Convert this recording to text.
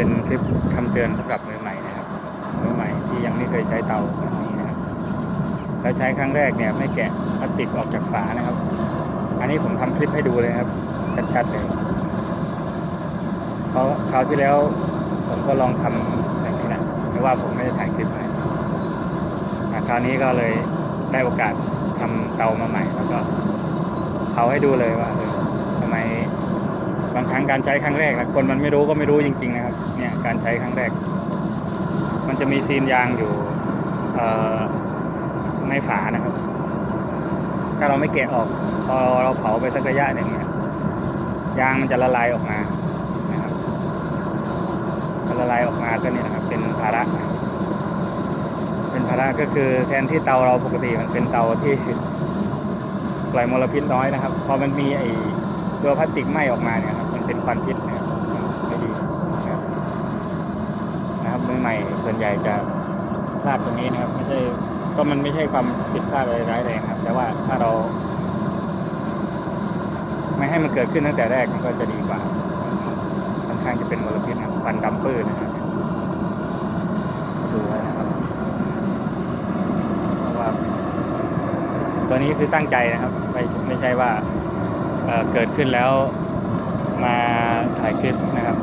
เป็นคลิปคำเตือนสำหรับมือใหม่นะครับ มือใหม่ที่ยังไม่เคยใช้เตาแบบนี้นะครับ แล้วใช้ครั้งแรกเนี่ยไม่แกะพลาสติกออกจากฝานะครับ อันนี้ผมทำคลิปให้ดูเลยครับ ชัดๆเลยเพราะคราวที่แล้วผมก็ลองทำแบบนี้นะแต่ว่าผมไม่ได้ถ่ายคลิปไว้คราวนี้ก็เลยได้โอกาสทำเตามาใหม่ แล้วก็เผาให้ดูเลยว่าทำไมางครั้งการใช้ครั้งแรกนะคนมันไม่รู้ก็ไม่รู้จริง ๆ นะครับ เนี่ยการใช้ครั้งแรก มันจะมีซีนยางอยู่ในฝานะครับ ถ้าเราไม่แกะออกพอเราเผาไปสักระยะหนึ่งเนี่ยยางมันจะละลายออกมานะครับละลายออกมาก็เนี่ยนะครับ เป็นภาระ เป็นภาระก็คือแทนที่เตาเราปกติมันเป็นเตาที่ปล่อยมลพิษน้อยนะครับ พอมันมีไอตัวพลาสติกไหม้ออกมาเนี่ยครับ เป็นควันพิษนะครับไม่ดีนะครับมือใหม่ส่วนใหญ่จะพลาดตรงนี้นะครับไม่ใช่ก็มันไม่ใช่ความผิดพลาดอะไรร้ายแรงครับ แต่ว่าถ้าเรา ไม่ให้มันเกิดขึ้นตั้งแต่แรกมันก็จะดีกว่าค่อนข้างจะเป็นมลพิษนะครับควันดำปื้นนะครับดูไว้นะครับเพราะว่าตัวนี้คือตั้งใจนะครับ ไม่ไม่ใช่ว่าเอ่อเกิดขึ้นแล้ว มาถ่ายคลิปนะครับ